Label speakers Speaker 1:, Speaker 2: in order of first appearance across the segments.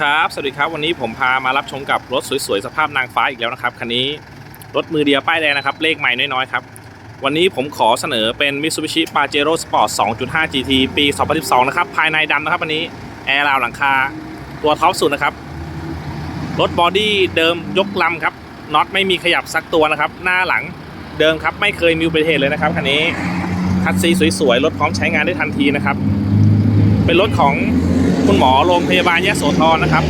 Speaker 1: ครับ สวัสดีครับ วันนี้ผมพามารับชมกับรถสวยๆ สภาพนางฟ้าอีกแล้วนะครับ คันนี้รถมือเดียวป้ายแดงนะครับ เลขใหม่น้อยๆครับ วันนี้ผมขอเสนอเป็น Mitsubishi Pajero Sport 2.5 GT ปี 2012 นะครับ ภายในดำนะครับวันนี้ แอร์ราวหลังคา ตัวท็อปสุดนะครับ รถบอดี้เดิมยกลำครับ น็อตไม่มีขยับสักตัวนะครับ หน้าหลังเดิมครับ ไม่เคยมีอุบัติเหตุเลยนะครับคันนี้ คัดซีสวยๆ รถพร้อมใช้งานได้ทันทีนะครับ เป็นรถของ คุณหมอโรงพยาบาลยะโสธรนะครับ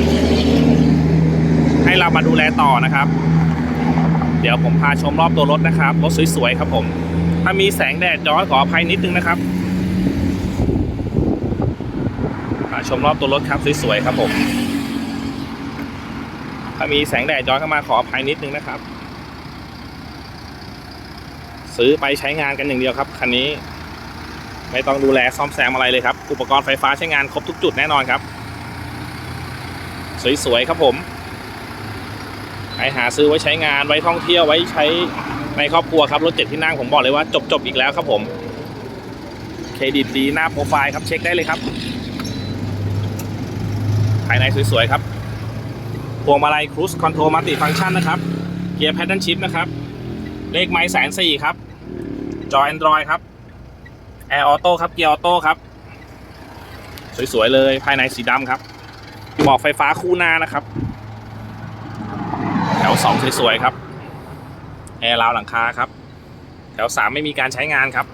Speaker 1: ให้เรามาดูแลต่อนะครับ เดี๋ยวผมพาชมรอบตัวรถนะครับ รถสวยๆครับผม ถ้ามีแสงแดดย้อนขออภัยนิดนึงนะครับพาชมรอบตัวรถครับสวยๆครับผม ถ้ามีแสงแดดย้อนเข้ามาขออภัยนิดนึงนะครับ ซื้อไปใช้งานกันอย่างเดียวครับคันนี้ ไม่ต้องดูแลซ่อมแซมอะไรเลยครับ อุปกรณ์ไฟฟ้าใช้งานครบทุกจุดแน่นอนครับ สวยๆครับผมใครหาซื้อไว้ใช้งานไว้ท่องเที่ยวไว้ใช้ในครอบครัวครับรถเจ็ดที่นั่งผมบอกเลยว่าจบๆอีกแล้วครับผมเครดิตดีหน้าโปรไฟล์ครับเช็คได้เลยครับ ภายในสวยๆครับพวงมาลัยครู i คอนโทรลมัลติฟัง c t ชันนะครับ เกียร์แพทเทิร์นชิพนะครับ เลขไม้แสนสี่ครับ จอ Android ครับ แอร์ออโต้ครับ เกียร์ออโต้ครับ สวย ๆ เลยภายในสีดำครับหมอกไฟฟ้าคู่หน้านะครับ แถวสองสวย ๆ ครับ แอร์ราวหลังคาครับ แถวสามไม่มีการใช้งานครับ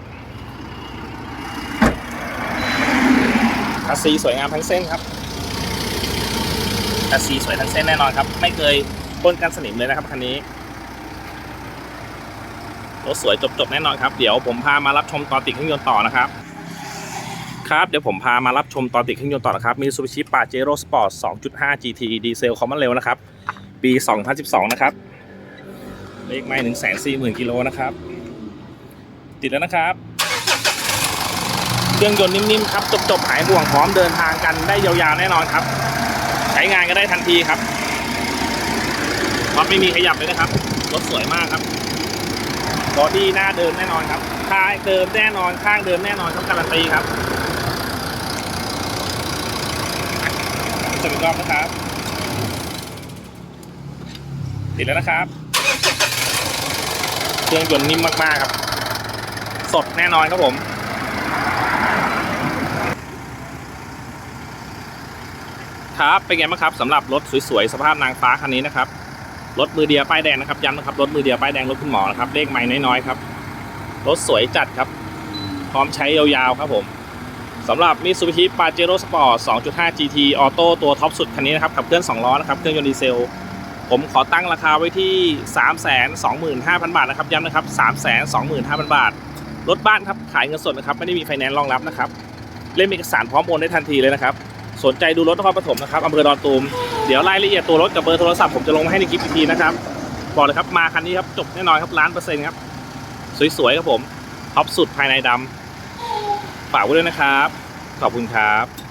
Speaker 1: คัสซีสวยงามทั้งเส้นครับคัสซีสวยทั้งเส้นแน่นอนครับ ไม่เคยพ่นกันสนิมเลยนะครับคันนี้ รถสวยจบๆแน่นอนครับ เดี๋ยวผมพามารับชมตอนติดเครื่องยนต์ต่อนะครับ ครับเดี๋ยวผมพามารับชมตอนติดเครื่องยนต์ต่อนะครับมี Mitsubishi Pajero Sport 2.5 GT ดีเซลคอมมอนเร็วนะครับ ปี 2012 นะครับ เลขไม่140,000กิโลนะครับ ติดแล้วนะครับ เครื่องยนต์นิ่มๆครับจบๆหายห่วงพร้อมเดินทางกันได้ยาวๆแน่นอนครับ ใช้งานก็ได้ทันทีครับรถไม่มีขยับเลยนะครับรถสวยมากครับ บอดี้หน้าเดิมแน่นอนครับท้ายเดิมแน่นอนข้างเดิมแน่นอนครับการันตีครับจะเป็นรอบนะครับติดแล้วนะครับเครื่องยนต์นิ่มมากๆครับ สดแน่นอนครับผมครับเป็นไงบ้างครับสำหรับรถสวยๆ สภาพนางฟ้าคันนี้นะครับ รถมือเดียวป้ายแดงนะครับย้ำนะครับรถมือเดียวป้ายแดงรถคุณหมอนะครับเลขไม้น้อยๆครับรถสวยจัดครับ พร้อมใช้ยาวๆครับผมสำหรับ Mitsubishi Pajero Sport 2.5 GT Auto ตัวท็อปสุดคันนี้นะครับขับเคลื่อน2ล้อนะครับเครื่องยนต์ดีเซล ผมขอตั้งราคาไว้ที่ 325,000 บาทนะครับย้ำนะครับ325,000 บาท รถบ้านครับขายเงินสดนะครับไม่ได้มีไฟแนนซ์รองรับนะครับเล่มเอกสารพร้อมโอนได้ทันทีเลยนะครับสนใจดูรถนครปฐมนะครับอำเภอดอนตูม เดี๋ยวรายละเอียดตัวรถกับเบอร์โทรศัพท์ผมจะลงมาให้ในคลิปอีกทีนะครับ บอกเลยครับมาคันนี้ครับจบแน่นอนครับล้านเปอร์เซ็นต์ครับ สวยๆครับผมท็อปสุดภายในดำฝากไว้ด้วยนะครับ ขอบคุณครับ